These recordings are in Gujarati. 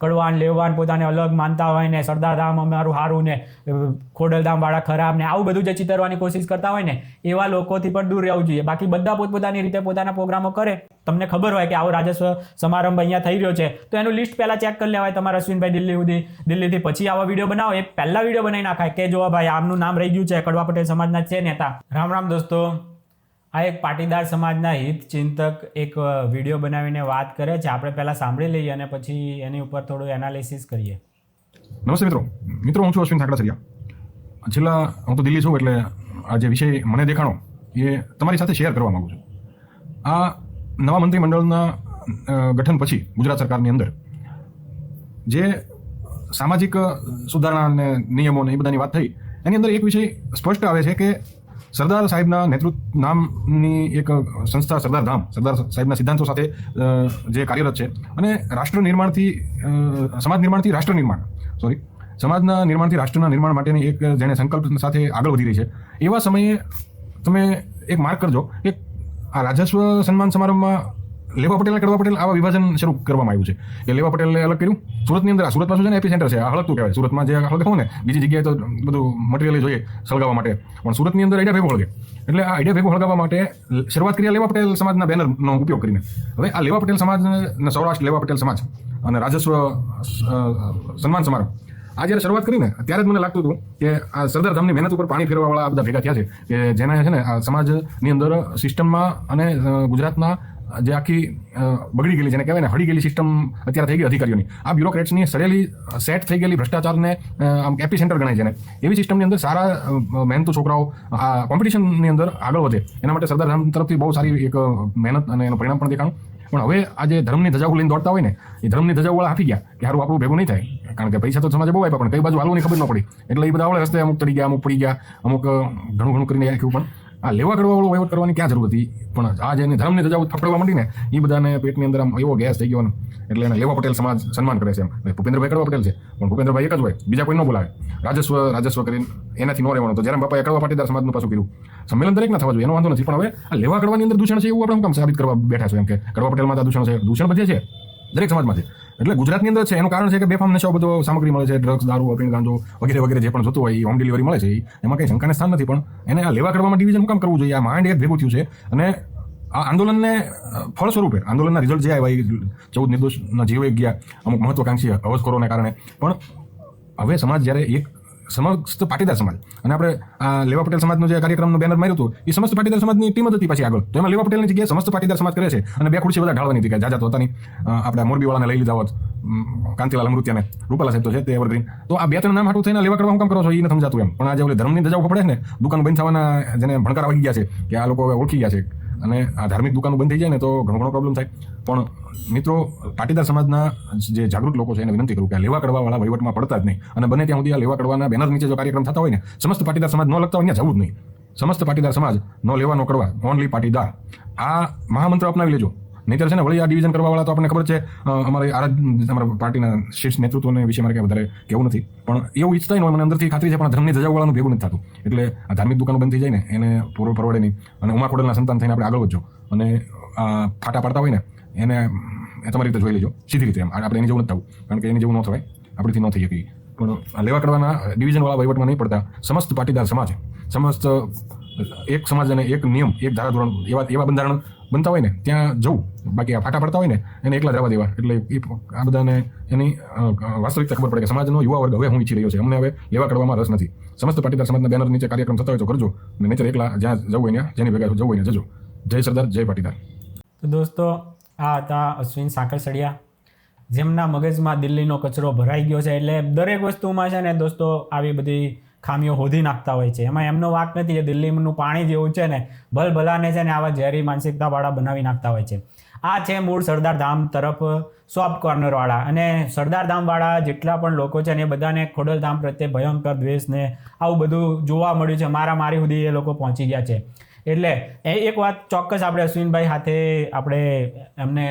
કડવાન લેવાન પોતાને અલગ માનતા હોય ને, સરદાર ધામ અમારું સારું ને ખોડલધામ વાળા ખરાબ ને, આવું બધું જે ચિતરવાની કોશિશ કરતા હોય ને, એવા લોકોથી પણ દૂર રહેવું જોઈએ. બાકી બધા પોતપોતાની રીતે પોતાના પ્રોગ્રામો કરે. તમને ખબર હોય કે આવો રાજસ્વ સમારંભ અહીંયા થઈ રહ્યો છે. તો એનું લિસ્ટ પહેલા ચેક કરી લેવાય તમારા અશ્વિનભાઈ દિલ્હી સુધી, દિલ્હીથી પછી આવા વીડિયો બનાવો. એ પહેલાં વીડિયો બનાવી નાખાય કે જો ભાઈ આમનું નામ રહી ગયું છે, કડવા પટેલ સમાજના છે નેતા. રામ રામ દોસ્તો. આ એક પાટીદાર સમાજના હિત ચિંતક એક વીડિયો બનાવીને વાત કરે છે. આપણે પહેલાં સાંભળી લઈએ અને પછી એની ઉપર થોડું એનાલિસિસ કરીએ. નમસ્તે મિત્રો. મિત્રો, હું છું અશ્વિન ઠાકડા છેલ્લા, હું તો દિલ્હી છું એટલે આ જે વિષય મને દેખાણો, એ તમારી સાથે શેર કરવા માંગુ છું. આ નવા મંત્રીમંડળના ગઠન પછી ગુજરાત સરકારની અંદર જે સામાજિક સુધારણા અને નિયમો ને એ બધાની વાત થઈ, એની અંદર એક વિષય સ્પષ્ટ આવે છે કે સરદાર સાહેબના નેતૃત્વ નામની એક સંસ્થા સરદાર ધામ, સરદાર સાહેબના સિદ્ધાંતો સાથે જે કાર્યરત છે. અને રાષ્ટ્ર નિર્માણથી સમાજ નિર્માણથી રાષ્ટ્ર નિર્માણ. સોરી સમાજના નિર્માણથી રાષ્ટ્રના નિર્માણ માટેની એક જેણે સંકલ્પ સાથે આગળ વધી રહી છે. એવા સમયે તમે એક માર્ક કરજો કે આ રાજસ્વ સન્માન સમારંભમાં લેવા પટેલ અને કડવા પટેલ આવા વિભાજન શરૂ કરવામાં આવ્યું છે. કે લેવા પટેલે અલગ કર્યું. સુરતની અંદર આ સુરત છે ને એપી સેન્ટર છે. આ હળગતું કહેવાય. સુરતમાં જે હળગે હોય ને, બીજી જગ્યાએ તો બધું મટીરિયલ જોઈએ સળગાવવા માટે. પણ સુરતની અંદર આઈડિયા ભેગો હળગે. એટલે આ આઈડિયા ભેગો હળગાવવા માટે શરૂઆત કરી લેવા પટેલ સમાજના બેનરનો ઉપયોગ કરીને. હવે આ લેવા પટેલ સમાજ સૌરાષ્ટ્ર લેવા પટેલ સમાજ અને રાજસ્વ સન્માન સમારોહ. આ જ્યારે શરૂઆત કરીને ત્યારે જ મને લાગતું હતું કે આ સરદાર ધામની મહેનત ઉપર પાણી ફેરવાવાળા બધા ભેગા થયા છે. કે જેના છે ને, આ સમાજની અંદર સિસ્ટમમાં અને ગુજરાતના જે આખી બગડી ગયેલી જેને કહેવાય ને, હળી ગયેલી સિસ્ટમ અત્યારે થઈ ગઈ અધિકારીઓની. આ બ્યુરોક્રેટ્સની સડેલી સેટ થઈ ગયેલી ભ્રષ્ટાચારને આમ એપી સેન્ટર ગણાય છે ને એવી સિસ્ટમની અંદર સારા મહેનતુ છોકરાઓ, આ કોમ્પિટિશનની અંદર આગળ વધે. એના માટે સરદાર ધામ તરફથી બહુ સારી એક મહેનત અને એનું પરિણામ પણ દેખાણું. પણ હવે આ જે ધર્મની ધજાઓ લઈને દોડતા હોય ને, એ ધર્મની ધજાઓવાળા આપી ગયા કે સારું આપણું ભેગું નહીં થાય. કારણ કે પૈસા તો સમાજે બહુ આપ્યા પણ કઈ બાજુ હાલવાની ખબર ન પડી. એટલે એ બધા આવડે રસ્તે અમુક તરી ગયા, અમુક પડી ગયા, અમુક ઘણું ઘણું કરીને આખ્યું પણ. આ લેવા કરવા વાળો વહીવટ કરવાની ક્યાં જરૂર હતી? પણ આ જેને ધર્મની ધજાઓ થપડવા માંડી ને એ બધાને પેટની અંદર આમ એવો ગેસ થઈ ગયો એટલે એને લેવા પટેલ સમાજ સન્માન કરે છે એમ. ભૂપેન્દ્રભાઈ કડવા પટેલ છે, પણ ભૂપેન્દ્રભાઈ એક જ હોય, બીજા કોઈ ન બોલાવે. રાજસ્વ રાજસ્વ કરીને એનાથી ન રહેવાનું. તો જ્યારે બાપા કડવા પાટીદાર સમાજનું પાછું કર્યું, સંમેલન દરેક ના થવા જોઈએ, એનો વાંધો નથી. પણ હવે આ લેવા કડવાની અંદર દૂષણ છે એવું આપણે કામ સાબિત કરવા બેઠા છે એમ કે? કડવા પટેલમાં દૂષણ છે. દૂષણ બધે છે. દરેક સમાજમાંથી. એટલે ગુજરાતની અંદર છે, એનું કારણ છે કે બેફામ નશાઓ બધો સામગ્રી મળે છે ડ્રગ્સ દારૂ અફીણ ગાંજો, વગેરે વગેરે જે પણ જોતું હોય હોમ ડિલિવરી મળે છે એમાં કંઈ શંકાને સ્થાન નથી, પણ એને આ લેવા કરવામાં ડિવિઝન કામ કરવું જોઈએ, આ માંડ એક ભેગું થયું છે. અને આ આંદોલનને ફળ સ્વરૂપે આંદોલનના રિઝલ્ટ જે આવ્યા એ ચૌદ નિર્દોષના જીવ ગયા, અમુક મહત્વકાંક્ષી અવસ્કોરોના કારણે. પણ હવે સમાજ જ્યારે એક સમસ્ત પાટીદાર સમાજ. અને આપણે, આ લેવા પટેલ સમાજનું જે કાર્યક્રમનું બેનર માર્યું હતું, એ સમસ્ત પાટીદાર સમાજની ટીમ હતી પાછી આગળ. તો એમાં લેવા પટેલની જગ્યાએ સમસ્ત પાટીદાર સમાજ કરે છે. અને બે ખુરશી બધા ઢાળવાની કે જાજા તો હતા નહીં. આપણે મોરબીવાળાને લઈ લીધા હોત કાંતિલાલ અમૃત્યાને. રૂપાલા સાહેબ તો છે તે એવરગ્રીન તો આ બે ત્રણ નામ હાટું થઈને લેવા કરવા હું કામ કરો છો એ નથી સમજાતું એમ. પણ આજે ઓલી ધર્મની ધજા ફપડે છે ને, દુકાન બંધ થવાના જેને ભણકાર વાગી ગયા છે, કે આ લોકો ઓળખી ગયા છે. અને આ ધાર્મિક દુકાનો બંધ થઈ જાય ને તો ઘણો ઘણો પ્રોબ્લેમ થાય. પણ મિત્રો, પાટીદાર સમાજના જે જાગૃત લોકો છે એને વિનંતી કરું કે આ લેવા કરવાવાળા વહીવટમાં પડતા જ નહીં. અને બને ત્યાં સુધી આ લેવા કડવાના બેનર નીચે જો કાર્યક્રમ થતા હોય ને, સમસ્ત પાટીદાર સમાજ ન લગતા હોય, ત્યાં જવું જ નહીં. સમસ્ત પાટીદાર સમાજ નો લેવા નો કરવા ઓનલી પાટીદાર. આ મહામંત્ર અપનાવી લેજો. નહીતર છે ને, વળી આ ડિવિઝન કરવાવાળા તો આપણને ખબર છે અમારે આ અમારા પાર્ટીના શીર્ષ નેતૃત્વને વિશે મારે કંઈ વધારે કહેવું નથી. પણ એવું ઈચ્છતા હોય મને અંદરથી ખાતરી છે, પણ ધર્મની ધજાવાળાનું ભેગું નથી થતું. એટલે આ ધાર્મિક દુકાનો બંધ થઈ જાય ને, એને પૂરો પરવડે નહીં. અને ઉમાખોડલના સંતાન થઈને આપણે આગળ વધજો. અને ફાટા પાડતા હોય ને, એને તમારી રીતે જોઈ લેજો. સીધી રીતે એમ. આપણે એની જેવું નથી થવું. કારણ કે એની જેવું ન થવાય. આપણેથી ન થઈ શકીએ. પણ લેવા કરવાના ડિવિઝનવાળા વહીવટમાં નહીં પડતા. સમસ્ત પાટીદાર સમાજ સમસ્ત એક સમાજ અને એક નિયમ, એક ધારાધોરણ એવા એવા બંધારણ બનતા હોય ને, ત્યાં જવું. બાકી આ ફાટા પડતા હોય ને, એને એકલા જ રહેવા દેવા. એટલે એ આ બધાને એની વાસ્તવિકતા ખબર પડે કે સમાજનો યુવા વર્ગ હવે હું ઈચ્છી રહ્યો છે. અમને હવે લેવા કરવામાં રસ નથી. સમસ્ત પાટીદાર સમાજના બેનર નીચે કાર્યક્રમ થતા હોય તો કરજો. અને નહીતર એકલા જ્યાં જવું હોય ત્યાં, જેની ભેગા જવું હોય જજો. જય સરદાર, જય પાટીદાર. તો દોસ્તો, આ હતા અશ્વિન સાંકળસડિયા. જેમના મગજમાં દિલ્હીનો કચરો ભરાઈ ગયો છે, એટલે દરેક વસ્તુમાં છે ને દોસ્તો, આવી બધી ખામીઓ હોધી નાખતા હોય છે. એમાં એમનો વાક નથી કે દિલ્હીનું પાણી જેવું છે ને, ભલભલાને છે ને આવા ઝેરી માનસિકતાવાળા બનાવી નાખતા હોય છે. આ છે મૂળ સરદાર ધામ તરફ સોફ્ટ કોર્નરવાળા અને સરદાર ધામવાળા જેટલા પણ લોકો છે ને એ બધાને ખોડલધામ પ્રત્યે ભયંકર દ્વેષ ને આવું બધું જોવા મળ્યું છે. મારા મારી સુધી એ લોકો પહોંચી ગયા છે. એટલે એ એક વાત ચોક્કસ આપણે અશ્વિનભાઈ સાથે આપણે એમને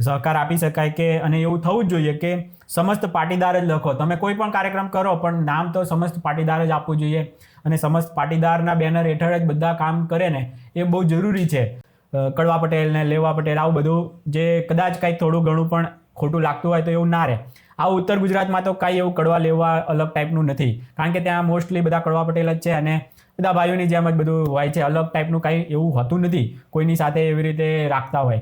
સહકાર આપી શકાય કે અને એવું થવું જ જોઈએ કે સમસ્ત પાટીદાર જ લખો. તમે કોઈ પણ કાર્યક્રમ કરો, પણ નામ તો સમસ્ત પાટીદાર જ આપવું જોઈએ અને સમસ્ત પાટીદારના બેનર હેઠળ જ બધા કામ કરે ને, એ બહુ જરૂરી છે. કડવા પટેલ ને લેવા પટેલ, આવું બધું જે કદાચ કાંઈ થોડું ઘણું પણ ખોટું લાગતું હોય તો એવું ના રહે. આ ઉત્તર ગુજરાતમાં તો કાંઈ એવું કડવા લેવા અલગ ટાઈપનું નથી. કારણ કે ત્યાં મોસ્ટલી બધા કડવા પટેલ જ છે અને બધા ભાઈઓની જેમ જ બધું હોય છે. અલગ ટાઈપનું કાંઈ એવું હોતું નથી. કોઈની સાથે એવી રીતે રાખતા હોય.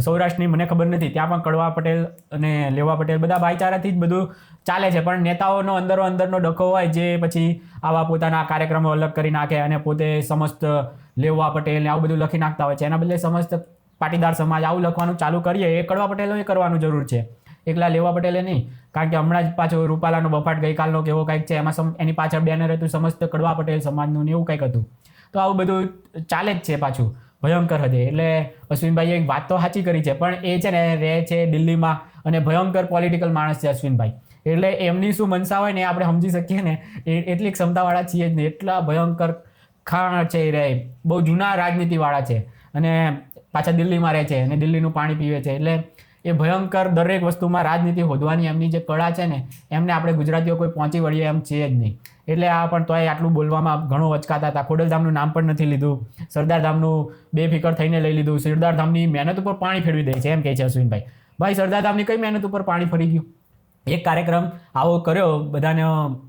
સૌરાષ્ટ્રની મને ખબર નથી. ત્યાં પણ કડવા પટેલ અને લેવા પટેલ બધા ભાઈચારાથી જ બધું ચાલે છે. પણ નેતાઓનો અંદરો અંદરનો ડખો હોય જે પછી આવા પોતાના કાર્યક્રમો અલગ કરી નાખે અને પોતે સમસ્ત લેવા પટેલ આવું બધું લખી નાખતા હોય છે. એના બદલે સમસ્ત પાટીદાર સમાજ આવું લખવાનું ચાલુ કરીએ, એ કડવા પટેલોએ કરવાનું જરૂર છે. એકલા લેવા પટેલે નહીં. કારણ કે હમણાં જ પાછો રૂપાલાનો બફાટ ગઈકાલનો કેવો કંઈક છે, એમાં એની પાછળ બેનર હતું સમસ્ત કડવા પટેલ સમાજનું એવું કંઈક હતું. તો આવું બધું ચાલે જ છે પાછું. ભયંકર હદે. એટલે અશ્વિનભાઈએ એક વાત તો સાચી કરી છે, પણ એ છે ને રહે છે દિલ્હીમાં અને ભયંકર પોલિટિકલ માણસ છે અશ્વિનભાઈ. એટલે એમની શું મનસા હોય ને આપણે સમજી શકીએ ને એટલી ક્ષમતાવાળા છીએ જ ને, એટલા ભયંકર ખાણ છે એ રહે બહુ જૂના રાજનીતિવાળા છે અને પાછા દિલ્હીમાં રહે છે અને દિલ્હીનું પાણી પીવે છે. એટલે એ ભયંકર દરેક વસ્તુમાં રાજનીતિ હોદવાની એમની જે કળા છે ને, એમને આપણે ગુજરાતીઓ કોઈ પહોંચી વળીએ એમ છે જ નહીં. એટલે આ પણ તોય આટલું બોલવામાં ઘણો વચકાતા હતા. ખોડલધામનું નામ પણ નથી લીધું. સરદારધામનું બેફિકર થઈને લઈ લીધું. સરદારધામની મહેનત ઉપર પાણી ફેરવી દે છે એમ કહે છે અશ્વિનભાઈ. ભાઈ, સરદારધામની કઈ મહેનત ઉપર પાણી ફરી ગયું? એક કાર્યક્રમ આવો કર્યો, બધાને,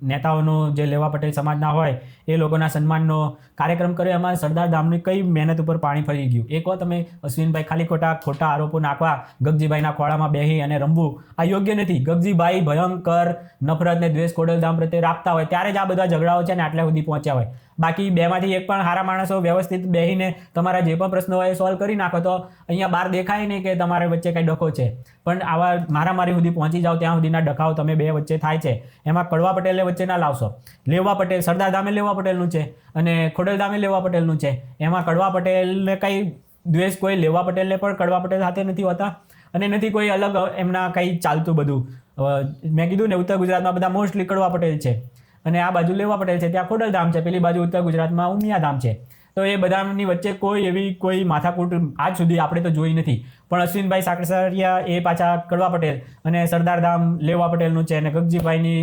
નેતાઓનો જે લેવા પટેલ સમાજના હોય, એ લોકોના સન્માનનો કાર્યક્રમ કર્યો. એમાં સરદાર ધામની કઈ મહેનત ઉપર પાણી ફરી ગયું? એક વાર તમે અશ્વિનભાઈ ખાલી ખોટા ખોટા આરોપો નાખવા, ગગજીભાઈના ખોળામાં બેહી અને રમવું, આ યોગ્ય નથી. ગગજીભાઈ ભયંકર નફરત ને દ્વેષ ખોડલધામ પ્રત્યે રાખતા હોય, ત્યારે જ આ બધા ઝઘડાઓ છે ને આટલા સુધી પહોંચ્યા હોય. બાકી બેમાંથી એક પણ સારા માણસો વ્યવસ્થિત બેહીને તમારા જે પણ પ્રશ્નો હોય એ સોલ્વ કરી નાખો તો અહીંયા બહાર દેખાય નહીં કે તમારે વચ્ચે કંઈ ડખો છે. પણ આવા મારામારી સુધી પહોંચી જાઓ ત્યાં સુધીના ડખાઓ તમે બે વચ્ચે થાય છે. એમાં કડવા પટેલને વચ્ચે ના લાવશો. લેવા પટેલ, સરદાર ધામે લેવા પટેલનું છે અને ખોડલ ધામે લેવા પટેલનું છે. એમાં કડવા પટેલને કંઈ દ્વેષ કોઈ લેવા પટેલને પણ કડવા પટેલ સાથે નથી હોતા અને નથી કોઈ અલગ એમના કંઈ ચાલતું બધું. મેં કીધું ને ઉત્તર ગુજરાતમાં બધા મોસ્ટલી કડવા પટેલ છે. અને આ બાજુ લેવા પટેલ છે. ત્યાં ખોડલધામ છે. પેલી બાજુ ઉત્તર ગુજરાતમાં ઉમિયાધામ છે. તો એ બધાની વચ્ચે કોઈ એવી કોઈ માથાકૂટ આજ સુધી આપણે તો જોઈ નથી. પણ અશ્વિનભાઈ સાકરસરિયા એ પાછા કડવા પટેલ અને સરદારધામ લેવા પટેલનું છે અને ગગજીભાઈની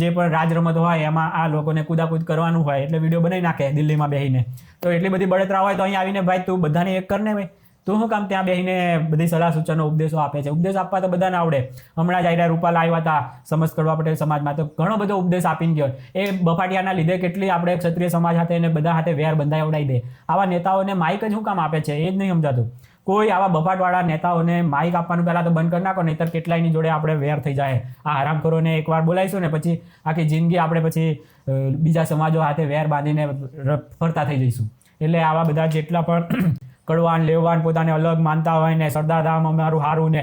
જે પણ રાજ રમત હોય એમાં આ લોકોને કુદાકૂદ કરવાનું હોય એટલે વીડિયો બનાવી નાખે દિલ્હીમાં બેસીને તો એટલી બધી બળતરા હોય તો અહીં આવીને ભાઈ તું બધાને એક કરને ભાઈ. તું શું કામ ત્યાં બેસીને બધી સલાહ સૂચનો, ઉપદેશો આપે છે? ઉપદેશ આપવા તો બધાને આવડે. હમણાં જ આયડા રૂપાલ આવ્યા હતા સમજ કરવા પટેલ સમાજમાં. તો ઘણો બધો ઉપદેશ આપીને ગયો. એ બફાટિયાના લીધે કેટલી આપણે ક્ષત્રિય સમાજ સાથે અને બધા સાથે વેર બંધાવડાવી દે. આવા નેતાઓને માઇક જ શું કામ આપે છે? એ જ નહીં સમજાતું. કોઈ આવા બફાટવાળા નેતાઓને માઇક આપવાનું પહેલાં તો બંધ કરી નાખો, નહીતર કેટલાયની જોડે આપણે વેર થઈ જાય. આ કરોને એકવાર બોલાવીશું ને પછી આખી જિંદગી આપણે પછી બીજા સમાજો હાથે વેર બાંધીને ફરતા થઈ જઈશું. એટલે આવા બધા જેટલા પણ કડવાન લેવાન પોતાને અલગ માનતા હોય ને સરદારધામ અમારું સારું ને,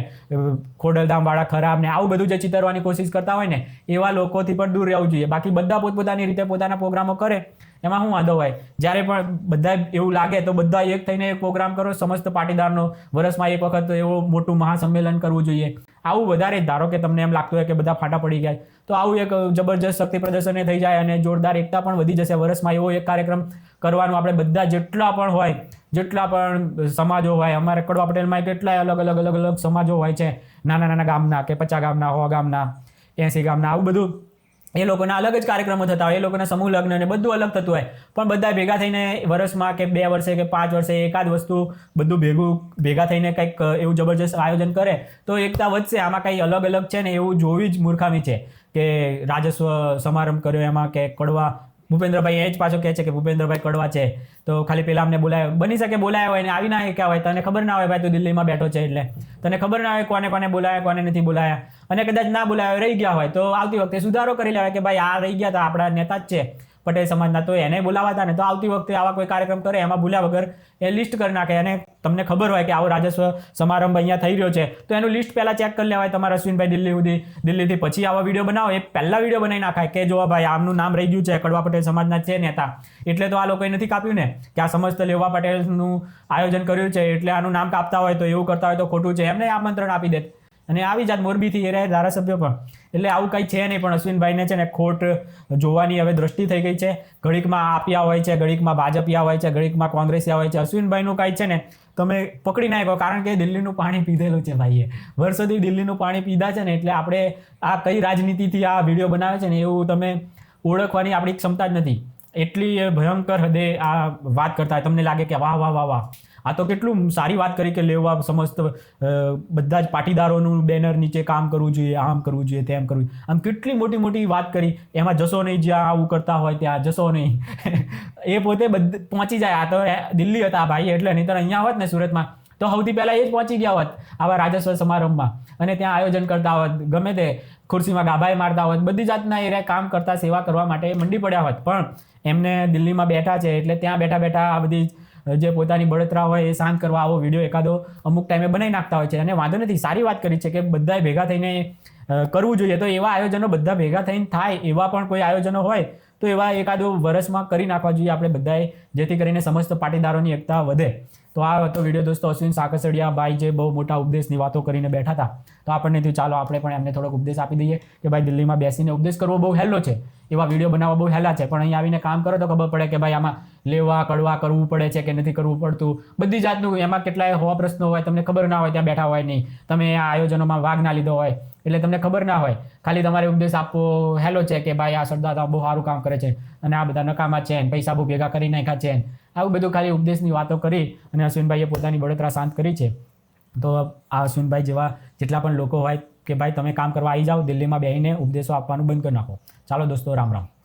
ખોડલધામ વાળા ખરાબ ને, આવું બધું જે ચિતરવાની કોશિશ કરતા હોય ને, એવા લોકોથી પણ દૂર રહેવું જોઈએ. બાકી બધા પોતપોતાની રીતે પોતાના પ્રોગ્રામો કરે, એમાં શું વાંધો હોય? જ્યારે પણ બધા એવું લાગે તો બધા એક થઈને એક પ્રોગ્રામ કરો. સમસ્ત પાટીદારનો વર્ષમાં એક વખત એવું મોટું મહાસંમેલન કરવું જોઈએ. આવું વધારે, ધારો કે તમને એમ લાગતું હોય કે બધા ફાટા પડી ગયા, તો આવું એક જબરજસ્ત શક્તિ પ્રદર્શન થઈ જાય અને જોરદાર એકતા પણ વધી જશે. વર્ષમાં એવો એક કાર્યક્રમ કરવાનું આપણે બધા જેટલા પણ હોય જેટલા પણ સમાજો હોય, અમારે કડવા પટેલમાં કેટલાય અલગ અલગ અલગ અલગ સમાજો હોય છે. નાના નાના ગામના કે પચાસ ગામના, સો ગામના, એંસી ગામના, આવું બધું. એ લોકોના અલગ જ કાર્યક્રમો થતા હોય, એ લોકોના સમૂહ લગ્ન અને બધું અલગ થતું હોય. પણ બધા ભેગા થઈને વર્ષમાં કે બે વર્ષે કે પાંચ વર્ષે એકાદ વસ્તુ બધું ભેગું, ભેગા થઈને કંઈક એવું જબરજસ્ત આયોજન કરે, તો એકતા વધશે. આમાં કંઈ અલગ અલગ છે ને એવું જોવી જ મૂર્ખામી છે કે રાજસ્વ સમારંભ કર્યો એમાં કે કડવા ભૂપેન્દ્રભાઈ એ જ પાછો કહે છે કે ભૂપેન્દ્રભાઈ કડવા છે. તો ખાલી પેલા અમને બોલાય. બની શકે બોલાયા હોય ને આવી ના શક્યા હોય. તને ખબર ના હોય ભાઈ તું દિલ્હીમાં બેઠો છે એટલે. તને ખબર ના હોય કોને કોને બોલાયા, કોને નથી બોલાયા. અને કદાચ ના બોલાયા, રહી ગયા હોય. તો આવતી વખતે સુધારો કરી લેવાય કે ભાઈ આ રહી ગયા તો આપણા નેતા જ છે. પટેલ સમાજના, તો એને બોલાવાતા ને, તો આવતી વખતે આવા કોઈ કાર્યક્રમ કરે, એમાં ભૂલ્યા વગર એ લિસ્ટ કરી નાખે. અને તમને ખબર હોય કે આવો રાજસ્વ સમારંભ અહીંયા થઈ રહ્યો છે. તો એનું લિસ્ટ પહેલાં ચેક કરી લેવાય તમારા અશ્વિનભાઈ દિલ્હી સુધી. દિલ્હીથી પછી આવા વીડિયો બનાવો. એ પહેલાં વીડિયો બનાવી નાખાય કે જો ભાઈ આમનું નામ રહી ગયું છે, કડવા પટેલ સમાજના છે નેતા. એટલે તો આ લોકોએ નથી કાપ્યું ને કે આ સમસ્ત લેવા પટેલનું આયોજન કર્યું છે. એટલે આનું નામ કાપતા હોય તો એવું કરતા હોય તો ખોટું છે. એમને આમંત્રણ આપી દે. અને આવી જાત મોરબીથી એ રહ્યા ધારાસભ્ય પણ. એટલે આવું કંઈ છે નહીં, પણ અશ્વિનભાઈને છે ને ખોટ જોવાની હવે દ્રષ્ટિ થઈ ગઈ છે. ઘડીકમાં આપ્યા હોય છે, ઘડીકમાં ભાજપિયા હોય છે, ઘડીકમાં કોંગ્રેસિયા હોય છે. અશ્વિનભાઈનું કાંઈ છે ને, તમે પકડી નાખો કારણ કે દિલ્હીનું પાણી પીધેલું છે ભાઈએ. વર્ષોથી દિલ્હીનું પાણી પીધા છે ને, એટલે આપણે આ કઈ રાજનીતિથી આ વીડિયો બનાવે છે ને, એવું તમે ઓળખવાની આપણી ક્ષમતા જ નથી. એટલી ભયંકર હદે આ વાત કરતા તમને લાગે કે વાહ વાહ વાહ વાહ. આ તો કેટલું સારી વાત કરી કે લેવા સમસ્ત બધા જ પાટીદારોનું બેનર નીચે કામ કરવું જોઈએ, આમ કરવું જોઈએ, તેમ કરવું જોઈએ. આમ કેટલી મોટી મોટી વાત કરી. એમાં જશો નહીં જ્યાં આવું કરતા હોય ત્યાં જશો નહીં. એ પોતે બધ, પહોંચી જાય. આ તો દિલ્હી હતા ભાઈ, એટલે નહીં તો અહીંયા હોત ને સુરતમાં. તો સૌથી પહેલાં એ જ પહોંચી ગયા હોત આવા રાજસ્વ સમારંભમાં. અને ત્યાં આયોજન કરતા હોત, ગમે તે ખુરશીમાં ગાભાઈ મારતા હોત, બધી જાતના એ કામ કરતા, સેવા કરવા માટે મંડી પડ્યા હોત. પણ એમને દિલ્હીમાં બેઠા છે એટલે ત્યાં બેઠા બેઠા આ બધી જે પોતાની બળતરા હોય એ શાંત કરવા આવો વીડિયો એકાદો અમુક ટાઈમે બનાવી નાખતા હોય છે. અને વાંધો નથી, સારી વાત કરી છે કે બધાએ ભેગા થઈને કરવું જોઈએ. તો એવા આયોજનો બધા ભેગા થઈને થાય એવા પણ કોઈ આયોજનો હોય તો એવા એકાદો વર્ષમાં કરી નાખવા જોઈએ આપણે બધાએ, જેથી કરીને સમસ્ત પાટીદારોની એકતા વધે. તો આ હતો વીડિયો દોસ્તો. અશ્વિન સાકસડિયા ભાઈ જે બહુ મોટા ઉપદેશની વાતો કરીને બેઠા હતા. તો આપણને થયું, ચાલો આપણે પણ એમને થોડોક ઉપદેશ આપી દઈએ કે ભાઈ દિલ્હીમાં બેસીને ઉપદેશ કરવો બહુ હેલો છે. એવા વીડિયો બનાવવા બહુ હેલા છે. પણ અહીં આવીને કામ કરો તો ખબર પડે કે ભાઈ આમાં લેવા, કડવા કરવું પડે છે કે નથી કરવું પડતું. બધી જાતનું એમાં કેટલાય હોવા પ્રશ્નો હોય, તમને ખબર ના હોય ત્યાં બેઠા હોય નહીં. તમે આ આયોજનોમાં ભાગ ના લીધો હોય. એટલે તમને ખબર ના હોય. ખાલી તમારે ઉપદેશ આપવો હેલો છે કે ભાઈ આ સરદાર બહુ સારું કામ કરે છે અને આ બધા નકામા છે પૈસા બહુ ભેગા કરી નાખ્યા છે આવું બધું ખાલી ઉપદેશની વાતો કરી અને અશ્વિનભાઈએ પોતાની બળતરા શાંત કરી છે. તો આ અશ્વિનભાઈ જેવા જેટલા પણ લોકો હોય કે ભાઈ તમે કામ કરવા આવી જાઓ, દિલ્હીમાં બેસીને ઉપદેશો આપવાનું બંધ કરી નાખો. ચાલો દોસ્તો રામ રામ.